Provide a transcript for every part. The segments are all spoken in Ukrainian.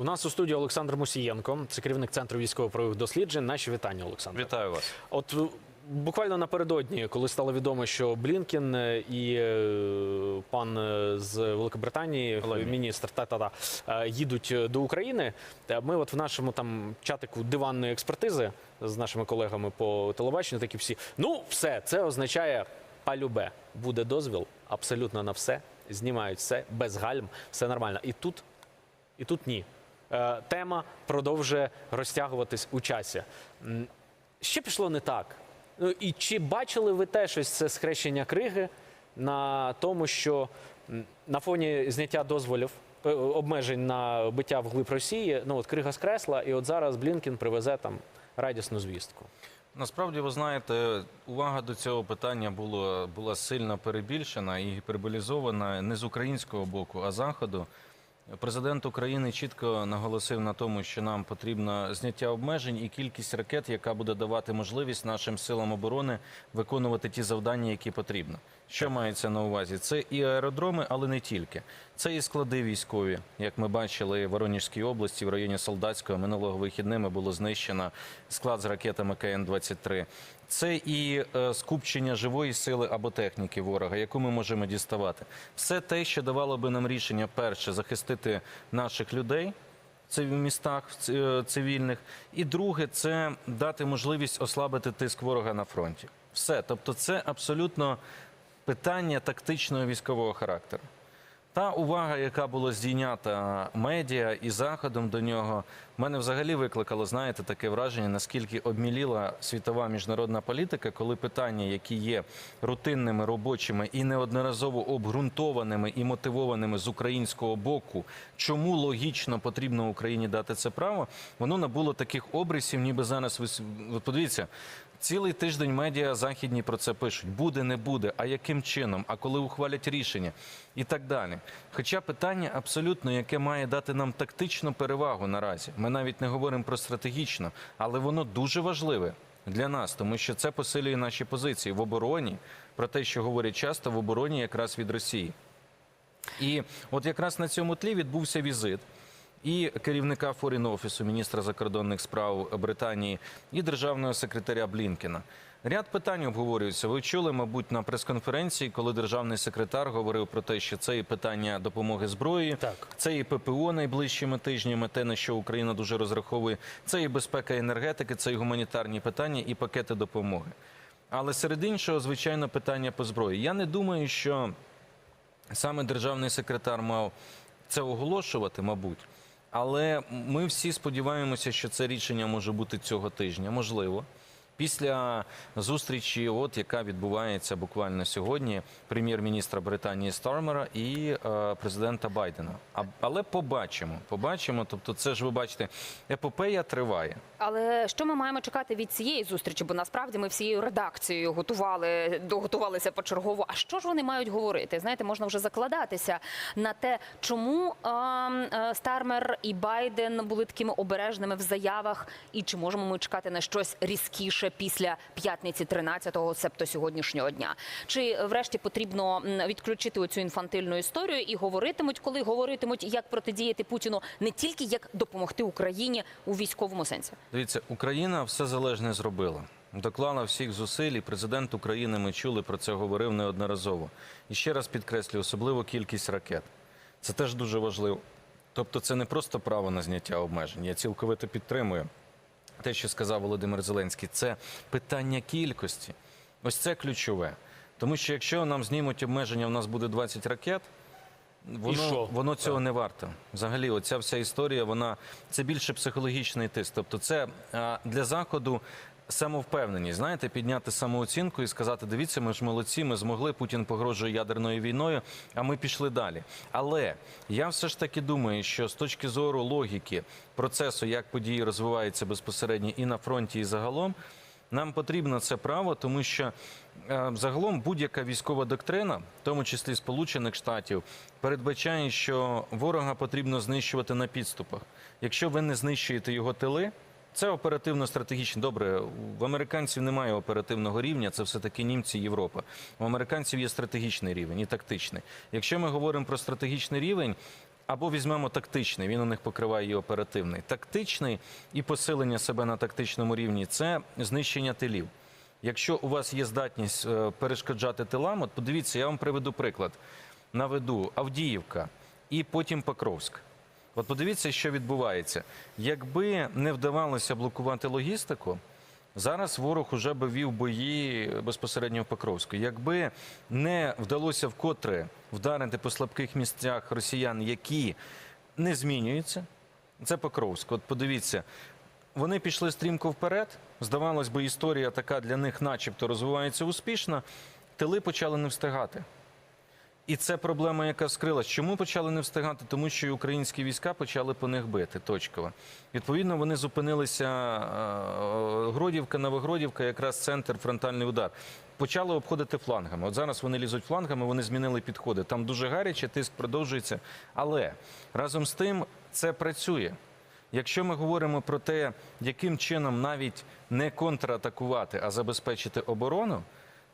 У нас у студії Олександр Мусієнко, це керівник центру військово-правових досліджень. Наші вітання, Олександр. Вітаю вас. От е, буквально напередодні, коли стало відомо, що Блінкен е, і е, пан з Великобританії, Лемі. міністр та та та їдуть до України. Ми, от в нашому там чатику диванної експертизи з нашими колегами по телебаченню, такі всі. Ну, все, це означає палюбе. Буде дозвіл абсолютно на все. Знімають все без гальм, все нормально. І тут і тут ні. Е, Тема продовжує розтягуватись у часі. Що пішло не так? Ну і чи бачили ви те щось це схрещення криги на тому, що на фоні зняття дозволів е, обмежень на биття вглиб Росії, ну от крига скресла, і от зараз Блінкін привезе там радісну звістку. Насправді, ви знаєте, увага до цього питання було, була сильно перебільшена і гіперболізована не з українського боку, а заходу. Президент України чітко наголосив на тому, що нам потрібно зняття обмежень і кількість ракет, яка буде давати можливість нашим силам оборони виконувати ті завдання, які потрібно. Що мається на увазі? Це і аеродроми, але не тільки. Це і склади військові, як ми бачили в Воронежській області, в районі Солдатського минулого вихідними було знищено склад з ракетами КН-23. Це і е, скупчення живої сили або техніки ворога, яку ми можемо діставати. Все те, що давало би нам рішення перше захистити наших людей. В містах е, цивільних, і друге це дати можливість ослабити тиск ворога на фронті. Все, тобто, це абсолютно питання тактичного військового характеру. Та увага, яка була здійнята медіа і заходом до нього, в мене взагалі викликало, знаєте, таке враження, наскільки обміліла світова міжнародна політика, коли питання, які є рутинними, робочими і неодноразово обґрунтованими і мотивованими з українського боку, чому логічно потрібно Україні дати це право, воно набуло таких обрисів, ніби зараз ви подивіться. Цілий тиждень медіа західні про це пишуть: буде, не буде, а яким чином, а коли ухвалять рішення і так далі. Хоча питання абсолютно, яке має дати нам тактичну перевагу наразі. Ми навіть не говоримо про стратегічно, але воно дуже важливе для нас, тому що це посилює наші позиції в обороні, про те, що говорять часто в обороні якраз від Росії. І от якраз на цьому тлі відбувся візит і керівника Форін офісу, міністра закордонних справ Британії, і державного секретаря Блінкена. Ряд питань обговорюються. Ви чули, мабуть, на прес-конференції, коли державний секретар говорив про те, що це і питання допомоги зброї, Так. це і ППО найближчими тижнями, те на що Україна дуже розраховує. Це і безпека енергетики, це і гуманітарні питання, і пакети допомоги. Але серед іншого, звичайно, питання по зброї. Я не думаю, що саме державний секретар мав це оголошувати, мабуть. Але ми всі сподіваємося, що це рішення може бути цього тижня. Можливо. Після зустрічі, от яка відбувається буквально сьогодні, прем'єр-міністра Британії Стармера і е, президента Байдена. А, але побачимо, побачимо. Тобто, це ж ви бачите, епопея триває. Але що ми маємо чекати від цієї зустрічі? Бо насправді ми всією редакцією готували, доготувалися почергово. А що ж вони мають говорити? Знаєте, можна вже закладатися на те, чому е, е, Стармер і Байден були такими обережними в заявах, і чи можемо ми чекати на щось різкіше після п'ятниці 13-го, себто сьогоднішнього дня? Чи врешті потрібно відключити оцю інфантильну історію і говоритимуть, коли говоритимуть, як протидіяти Путіну, не тільки як допомогти Україні у військовому сенсі? Дивіться, Україна все залежне зробила. Доклала всіх зусиль, і президент України, ми чули про це, говорив неодноразово. І ще раз підкреслюю, особливо кількість ракет. Це теж дуже важливо. Тобто, це не просто право на зняття обмежень. Я цілковито підтримую те, що сказав Володимир Зеленський. Це питання кількості. Ось це ключове. Тому що якщо нам знімуть обмеження, у нас буде 20 ракет. Воно, воно цього не варто. Взагалі, оця вся історія, вона це більше психологічний тиск. Тобто, це для заходу самовпевненість. Знаєте, підняти самооцінку і сказати: дивіться, ми ж молодці, ми змогли. Путін погрожує ядерною війною, а ми пішли далі. Але я все ж таки думаю, що з точки зору логіки процесу, як події розвиваються безпосередньо і на фронті, і загалом. Нам потрібно це право, тому що е, загалом будь-яка військова доктрина, в тому числі Сполучених Штатів, передбачає, що ворога потрібно знищувати на підступах. Якщо ви не знищуєте його тили, це оперативно-стратегічно. Добре, в американців немає оперативного рівня, це все-таки німці Європа. У американців є стратегічний рівень і тактичний. Якщо ми говоримо про стратегічний рівень, Або візьмемо тактичний, він у них покриває і оперативний. Тактичний і посилення себе на тактичному рівні це знищення тилів. Якщо у вас є здатність е, перешкоджати тилам, от подивіться, я вам приведу приклад. Наведу Авдіївка і потім Покровськ. От подивіться, що відбувається. Якби не вдавалося блокувати логістику, зараз ворог уже би вів бої безпосередньо в Покровську. Якби не вдалося вкотре вдарити по слабких місцях росіян, які не змінюються, це Покровськ. От подивіться, вони пішли стрімко вперед. Здавалось би, історія така для них, начебто, розвивається успішно. Тили почали не встигати. І це проблема, яка скрилась. Чому почали не встигати? Тому що і українські війська почали по них бити точково. Відповідно, вони зупинилися е, Гродівка, Новогродівка, якраз центр, фронтальний удар. Почали обходити флангами. От зараз вони лізуть флангами, вони змінили підходи. Там дуже гаряче, тиск продовжується. Але разом з тим це працює. Якщо ми говоримо про те, яким чином навіть не контратакувати, а забезпечити оборону,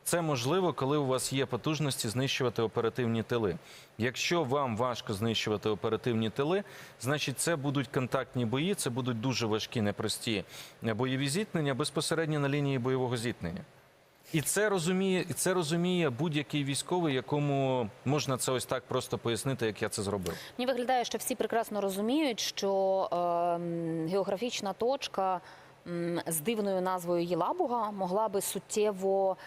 це можливо, коли у вас є потужності знищувати оперативні тили. Якщо вам важко знищувати оперативні тили, значить це будуть контактні бої, це будуть дуже важкі, непрості бойові зіткнення безпосередньо на лінії бойового зіткнення. І це розуміє, і це розуміє будь-який військовий, якому можна це ось так просто пояснити, як я це зробив. Мені виглядає, що всі прекрасно розуміють, що ем, географічна точка з дивною назвою Єлабуга могла би суттєво.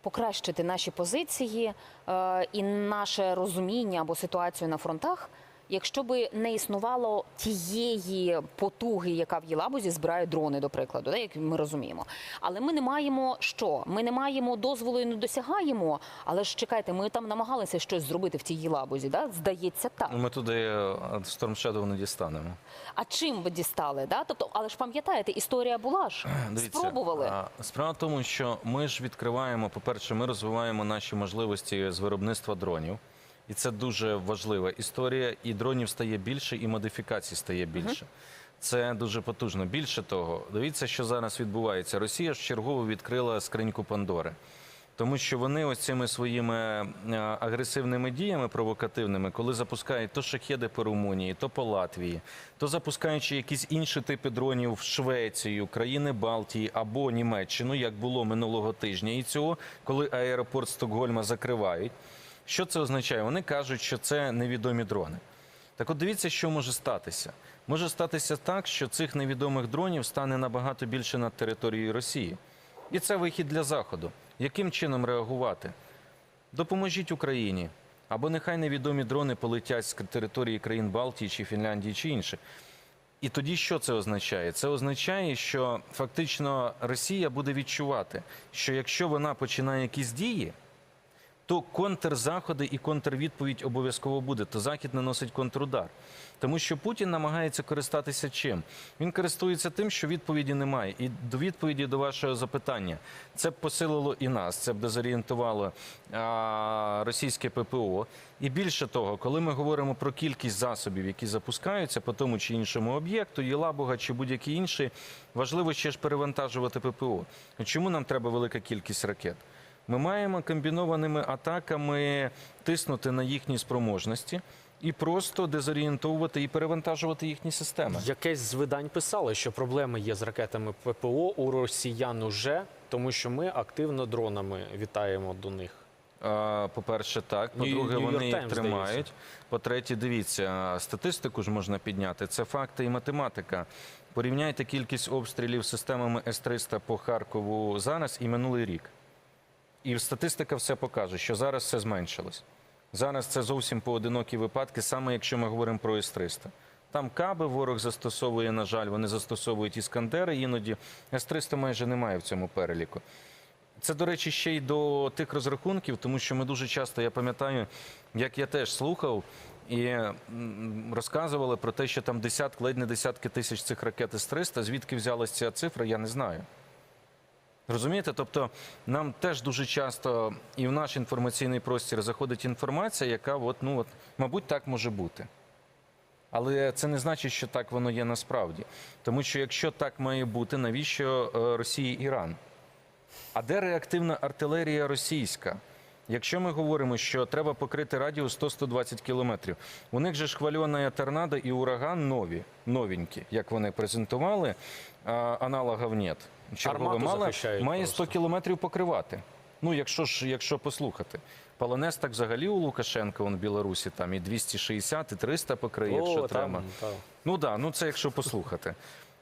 Покращити наші позиції е, і наше розуміння або ситуацію на фронтах, якщо би не існувало тієї потуги, яка в Єлабузі збирає дрони, до прикладу, да, як ми розуміємо. Але ми не маємо що? Ми не маємо дозволу і не досягаємо. Але ж чекайте, ми там намагалися щось зробити в тій Єлабузі. Да? Здається, так. Ну, Ми туди е, Storm Shadow не дістанемо. А чим ви дістали? Да? Тобто, але ж пам'ятаєте, історія була ж. Дивіться, Спробували. Справа в тому, що ми ж відкриваємо, по-перше, ми розвиваємо наші можливості з виробництва дронів. І це дуже важлива історія. І дронів стає більше, і модифікацій стає більше. Це дуже потужно. Більше того, дивіться, що зараз відбувається. Росія ж чергово відкрила скриньку Пандори. Тому що вони ось цими своїми е, агресивними діями провокативними, коли запускають то шахеди по Румунії, то по Латвії, то запускаючи якісь інші типи дронів в Швецію, країни Балтії або Німеччину, як було минулого тижня, і цього, коли аеропорт Стокгольма закривають. Що це означає? Вони кажуть, що це невідомі дрони. Так от дивіться, що може статися. Може статися так, що цих невідомих дронів стане набагато більше над територією Росії. І це вихід для Заходу. Яким чином реагувати? Допоможіть Україні. Або нехай невідомі дрони полетять з території країн Балтії чи Фінляндії чи інших. І тоді що це означає? Це означає, що фактично Росія буде відчувати, що якщо вона починає якісь дії, то контрзаходи і контрвідповідь обов'язково буде. То Захід наносить контрудар. Тому що Путін намагається користатися чим? Він користується тим, що відповіді немає. І до відповіді до вашого запитання це б посилило і нас, це б дезорієнтувало а, російське ППО. І більше того, коли ми говоримо про кількість засобів, які запускаються по тому чи іншому об'єкту, Єлабуга чи будь-який інший, важливо ще ж перевантажувати ППО. Чому нам треба велика кількість ракет? Ми маємо комбінованими атаками тиснути на їхні спроможності і просто дезорієнтовувати і перевантажувати їхні системи. Якесь з видань писало, що проблеми є з ракетами ППО у росіян уже, тому що ми активно дронами вітаємо до них. По-перше, так. По-друге, вони їх тримають. По-третє, дивіться, статистику ж можна підняти. Це факти і математика. Порівняйте кількість обстрілів системами С-300 по Харкову зараз і минулий рік. І статистика все покаже, що зараз все зменшилось. Зараз це зовсім поодинокі випадки, саме якщо ми говоримо про С-300. Там каби ворог застосовує, на жаль, вони застосовують іскандери іноді. С-300 майже немає в цьому переліку. Це, до речі, ще й до тих розрахунків, тому що ми дуже часто, я пам'ятаю, як я теж слухав і розказували про те, що там десятки, ледь не десятки тисяч цих ракет С-300. Звідки взялася ця цифра, я не знаю. Розумієте? Тобто нам теж дуже часто і в наш інформаційний простір заходить інформація, яка, от, ну, от, мабуть, так може бути. Але це не значить, що так воно є насправді. Тому що якщо так має бути, навіщо е, Росії Іран? А де реактивна артилерія російська? Якщо ми говоримо, що треба покрити радіус 100-120 кілометрів, у них же ж хвильона торнадо і ураган нові, новенькі, як вони презентували, а, аналогів нет. Чергова Армату мала захищають має 100 просто. кілометрів покривати. Ну, якщо ж якщо послухати. Полонез так взагалі у Лукашенка он в Білорусі там і 260, і 300 покриє, якщо О, треба. там, та. Ну да, ну це якщо послухати.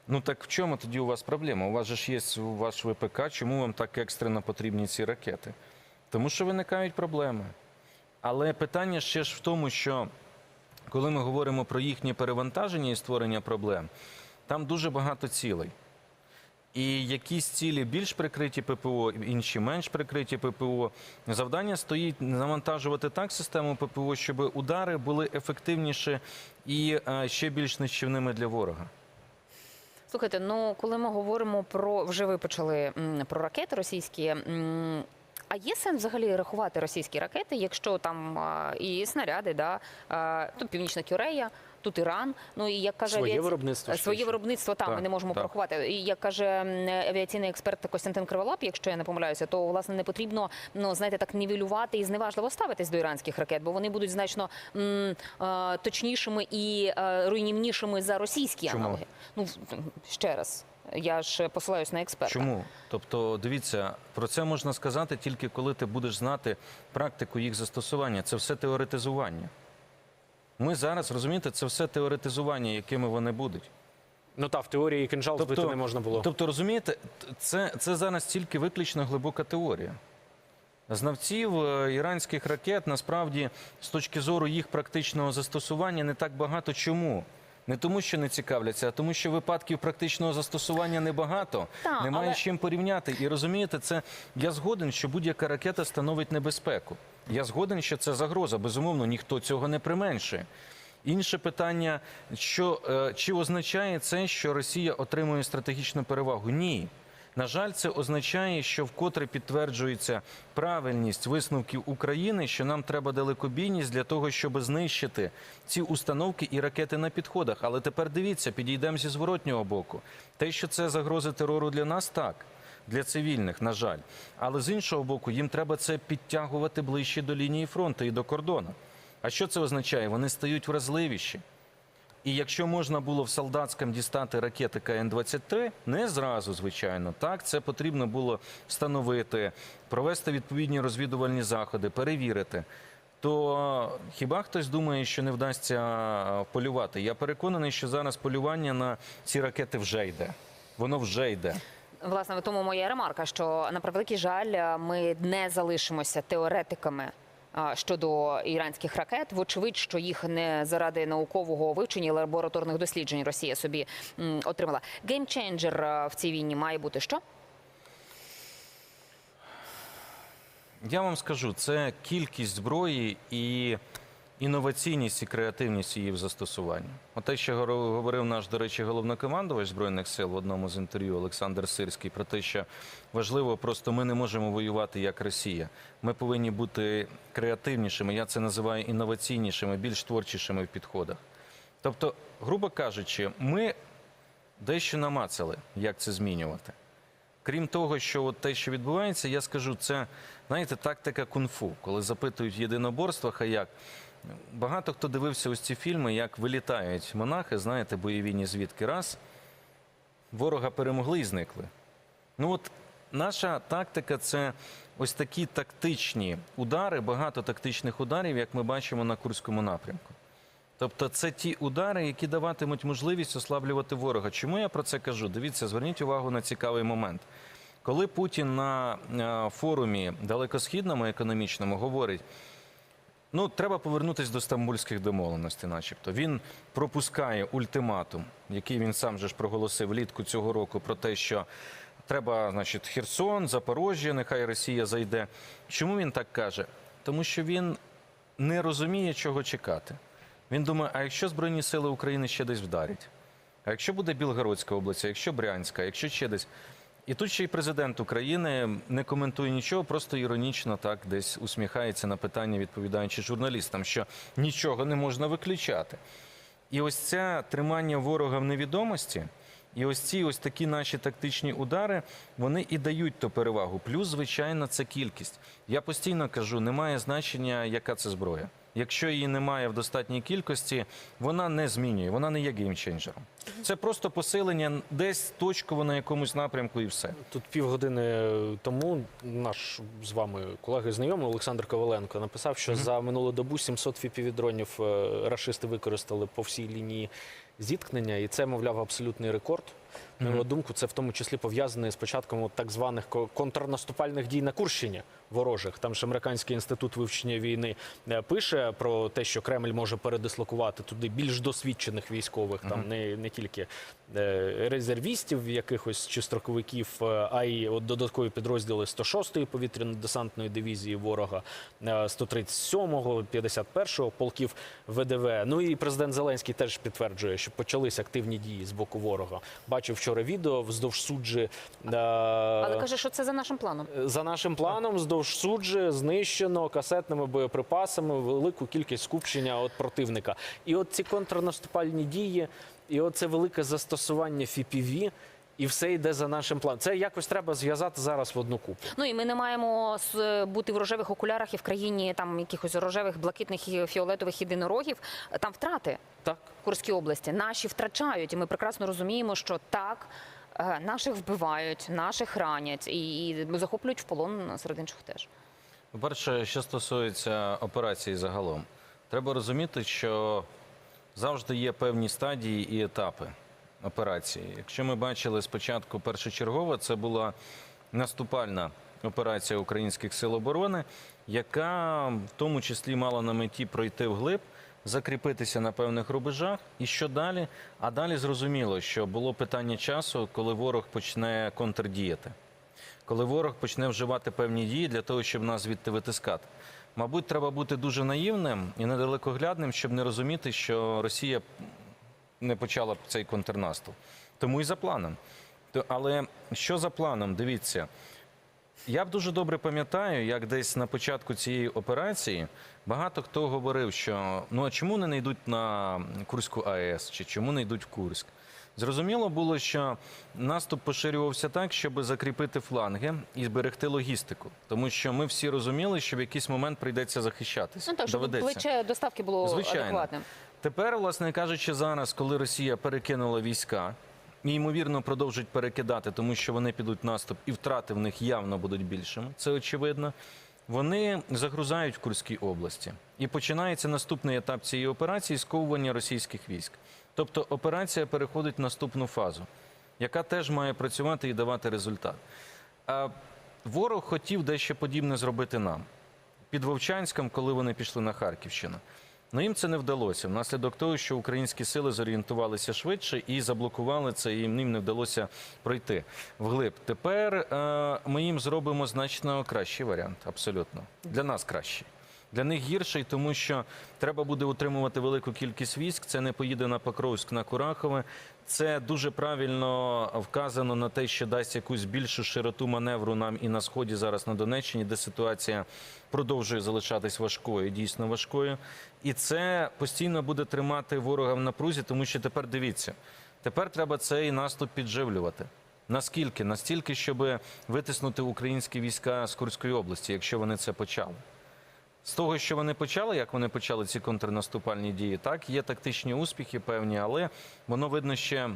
Ну так в чому тоді у вас проблема? У вас же ж є ваш ВПК, чому вам так екстрено потрібні ці ракети? Тому що виникають проблеми. Але питання ще ж в тому, що коли ми говоримо про їхнє перевантаження і створення проблем, там дуже багато цілей. І якісь цілі більш прикриті ППО, інші менш прикриті ППО. Завдання стоїть навантажувати так систему ППО, щоб удари були ефективніші і е, ще більш нищівними для ворога. Слухайте, ну коли ми говоримо про вже ви почали про ракети російські. А є сенс взагалі рахувати російські ракети, якщо там і снаряди, да, тут Північна Корея, тут Іран. Ну і як каже Своє авіаці- виробництво своє виробництво там ми не можемо так. порахувати. І як каже авіаційний експерт Костянтин Криволап, якщо я не помиляюся, то власне не потрібно ну знаєте так нівелювати і зневажливо ставитись до іранських ракет, бо вони будуть значно м, е, точнішими і е, руйнівнішими за російські Чому? аналоги. Ну ще раз. Я ж посилаюсь на експерта. Чому? Тобто, дивіться, про це можна сказати тільки коли ти будеш знати практику їх застосування. Це все теоретизування. Ми зараз розумієте, це все теоретизування, якими вони будуть. Ну та в теорії кинжал збити не можна було. Тобто, розумієте, це, це зараз тільки виключно глибока теорія. Знавців е, іранських ракет насправді з точки зору їх практичного застосування не так багато. Чому? Не тому, що не цікавляться, а тому, що випадків практичного застосування небагато. Та, Немає але- з чим порівняти. І розумієте, це я згоден, що будь-яка ракета становить небезпеку. Я згоден, що це загроза. Безумовно, ніхто цього не применшує. Інше питання, що е, чи означає це, що Росія отримує стратегічну перевагу? Ні. На жаль, це означає, що вкотре підтверджується правильність висновків України, що нам треба далекобійність для того, щоб знищити ці установки і ракети на підходах. Але тепер дивіться, підійдемо зі зворотнього боку. Те, що це загрози терору для нас, так. Для цивільних, на жаль, але з іншого боку, їм треба це підтягувати ближче до лінії фронту і до кордону. А що це означає? Вони стають вразливіші. І якщо можна було в солдатському дістати ракети КН-23, не зразу, звичайно, так, це потрібно було встановити, провести відповідні розвідувальні заходи, перевірити. То хіба хтось думає, що не вдасться е, полювати? Я переконаний, що зараз полювання на ці ракети вже йде. Воно вже йде. Власне, тому моя ремарка, що на превеликий жаль, ми не залишимося теоретиками. Щодо іранських ракет, вочевидь, що їх не заради наукового вивчення лабораторних досліджень Росія собі отримала. Геймченджер в цій війні має бути що? Я вам скажу, це кількість зброї і інноваційність і креативність її в застосуванні. От те, що говорив наш, до речі, головнокомандувач Збройних сил в одному з інтерв'ю Олександр Сирський про те, що важливо, просто ми не можемо воювати як Росія. Ми повинні бути креативнішими. Я це називаю інноваційнішими, більш творчішими в підходах. Тобто, грубо кажучи, ми дещо намацали, як це змінювати. Крім того, що от те, що відбувається, я скажу, це знаєте, тактика кунг-фу. Коли запитують в єдиноборствах, а як багато хто дивився ось ці фільми, як вилітають монахи, знаєте, бойові ні звідки раз ворога перемогли і зникли. Ну от наша тактика це ось такі тактичні удари, багато тактичних ударів, як ми бачимо на Курському напрямку. Тобто це ті удари, які даватимуть можливість ослаблювати ворога. Чому я про це кажу? Дивіться, зверніть увагу на цікавий момент. Коли Путін на е, форумі далекосхідному економічному говорить, ну треба повернутися до стамбульських домовленостей, начебто. Він пропускає ультиматум, який він сам же ж проголосив влітку цього року, про те, що треба, значить, Херсон, Запорожжя, нехай Росія зайде. Чому він так каже? Тому що він не розуміє, чого чекати. Він думає, а якщо Збройні сили України ще десь вдарять? А якщо буде Білгородська область, а якщо Брянська, якщо ще десь. І тут ще й президент України не коментує нічого, просто іронічно так десь усміхається на питання, відповідаючи журналістам, що нічого не можна виключати. І ось це тримання ворога в невідомості І ось ці ось такі наші тактичні удари вони і дають ту перевагу. Плюс, звичайно, це кількість. Я постійно кажу, немає значення, яка це зброя. Якщо її немає в достатній кількості, вона не змінює, вона не є геймченджером. Це просто посилення десь точково на якомусь напрямку і все. Тут півгодини тому наш з вами колега і знайомий Олександр Коваленко написав, що за минулу добу 700 фіпівідронів е, рашисти використали по всій лінії зіткнення, і це, мовляв, абсолютний рекорд. На його думку, це в тому числі пов'язане з початком так званих ко- контрнаступальних дій на Курщині ворожих. Там ж американський інститут вивчення війни е, пише про те, що Кремль може передислокувати туди більш досвідчених військових, там не, не тільки резервістів, якихось чи строковиків, е, а й от додаткові підрозділи 106-ї повітряно-десантної дивізії ворога, е, 137-го, 51-го полків ВДВ. Ну і президент Зеленський теж підтверджує, що почались активні дії з боку ворога. Бачив вчора відео вздовж суджі. е, Але каже, що це за нашим планом. за нашим планом, вздовж суджі знищено касетними боєприпасами велику кількість скупчення от противника. І от ці контрнаступальні дії, і от це велике застосування FPV, і все йде за нашим планом. Це якось треба зв'язати зараз в одну купу. Ну і ми не маємо бути в рожевих окулярах і в країні там якихось рожевих, блакитних і фіолетових єдинорогів. Там втрати Так. в Курській області. Наші втрачають, і ми прекрасно розуміємо, що так. е, Наших вбивають, наших ранять і, і захоплюють в полон серед інших теж. По-перше, що стосується операції загалом, треба розуміти, що завжди є певні стадії і етапи операції. Якщо ми бачили спочатку першочергово, це була наступальна операція українських сил оборони, яка в тому числі мала на меті пройти вглиб, закріпитися на певних рубежах. І що далі? А далі зрозуміло, що було питання часу, коли ворог почне контрдіяти коли ворог почне вживати певні дії для того, щоб нас звідти витискати. Мабуть, треба бути дуже наївним і недалекоглядним, щоб не розуміти, що Росія не почала б цей контрнаступ. Тому і за планом. Але що за планом? Дивіться. Я б дуже добре пам'ятаю, як десь на початку цієї операції багато хто говорив, що ну а чому не йдуть на Курську АЕС, чи чому не йдуть в Курськ? Зрозуміло було, що наступ поширювався так, щоб закріпити фланги і зберегти логістику, тому що ми всі розуміли, що в якийсь момент прийдеться захищатися. Ну так, щоб плече доставки було Звичайно. адекватним. Тепер, власне кажучи, зараз, коли Росія перекинула війська і ймовірно продовжить перекидати, тому що вони підуть наступ, і втрати в них явно будуть більшими. Це очевидно. Вони загрузають в Курській області, і починається наступний етап цієї операції сковування російських військ. Тобто операція переходить в наступну фазу, яка теж має працювати і давати результат. А ворог хотів дещо подібне зробити нам під Вовчанськом, коли вони пішли на Харківщину. Ну їм це не вдалося внаслідок того, що українські сили зорієнтувалися швидше і заблокували це, і їм не вдалося пройти вглиб. Тепер е, ми їм зробимо значно кращий варіант, абсолютно для нас кращий. Для них гірший, тому що треба буде утримувати велику кількість військ. Це не поїде на Покровськ, на Курахове. Це дуже правильно вказано на те, що дасть якусь більшу широту маневру нам і на сході зараз на Донеччині, де ситуація продовжує залишатись важкою, дійсно важкою. І це постійно буде тримати ворога в напрузі, тому що тепер дивіться, тепер треба цей наступ підживлювати. Наскільки? Настільки, щоб витиснути українські війська з Курської області, якщо вони це почали. З того, що вони почали, як вони почали ці контрнаступальні дії, так є тактичні успіхи певні, але воно видно ще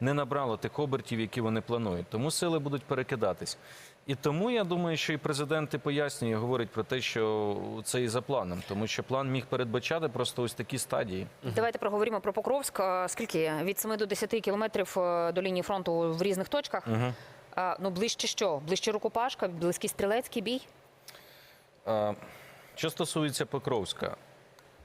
не набрало тих обертів, які вони планують. Тому сили будуть перекидатись. І тому я думаю, що і президент і пояснює, говорить про те, що це і за планом, тому що план міг передбачати просто ось такі стадії. Давайте проговоримо про Покровськ. Скільки від 7 до 10 кілометрів е, до лінії фронту в різних точках. Угу. А, ну ближче що? Ближче рукопашка, близький стрілецький бій. А, Що стосується Покровська,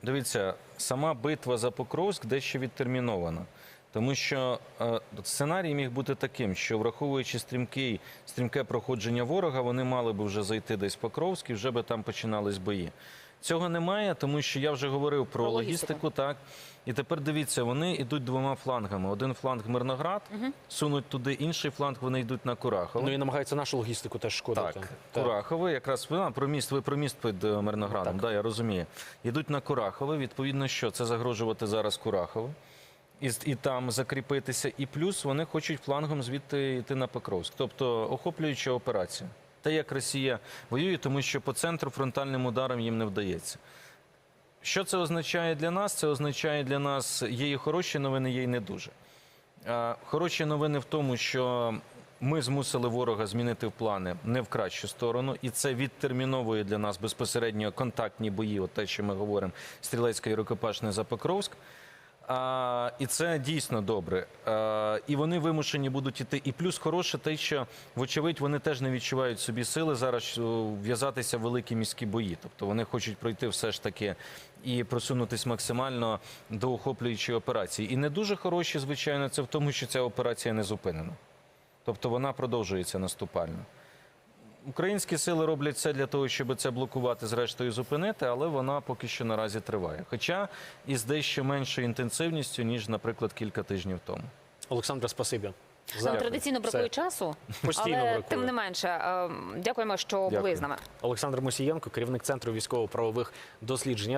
дивіться, сама битва за Покровськ дещо відтермінована. Тому що е, сценарій міг бути таким, що враховуючи стрімкий, стрімке проходження ворога, вони мали б вже зайти десь в Покровськ і вже би там починались бої. Цього немає, тому що я вже говорив про, Про логістику. логістику, так. І тепер дивіться, вони йдуть двома флангами. Один фланг Мирноград, сунуть туди, інший фланг вони йдуть на Курахово. Ну і намагаються нашу логістику теж шкодити. Так, Курахове, якраз ви, а, про міст, ви про міст під е, Мирноградом, Так. да, я розумію. Йдуть на Курахове, відповідно, що це загрожувати зараз Курахове. і, і там закріпитися, і плюс вони хочуть флангом звідти йти на Покровськ, тобто охоплююча операція. Те, як Росія воює, тому що по центру фронтальним ударом їм не вдається. Що це означає для нас? Це означає для нас є і хороші новини, є і не дуже. Хороші новини в тому, що ми змусили ворога змінити плани не в кращу сторону, і це відтерміновує для нас безпосередньо контактні бої, от те, що ми говоримо, стрілецька і рукопашне за Покровськ. А, і це дійсно добре. А, і вони вимушені будуть іти. І плюс хороше те, що вочевидь вони теж не відчувають собі сили зараз в'язатися в великі міські бої. Тобто вони хочуть пройти все ж таки і просунутись максимально до охоплюючої операції. І не дуже хороші, звичайно, це в тому, що ця операція не зупинена. Тобто вона продовжується наступально. Українські сили роблять все для того, щоб це блокувати, зрештою зупинити, але вона поки що наразі триває. Хоча із дещо меншою інтенсивністю, ніж, наприклад, кілька тижнів тому. Олександра, спасибі. Нам традиційно бракує Все. часу, Постійно але бракує. тим не менше, е, дякуємо, що були з нами. Олександр Мусієнко, керівник центру військово-правових досліджень.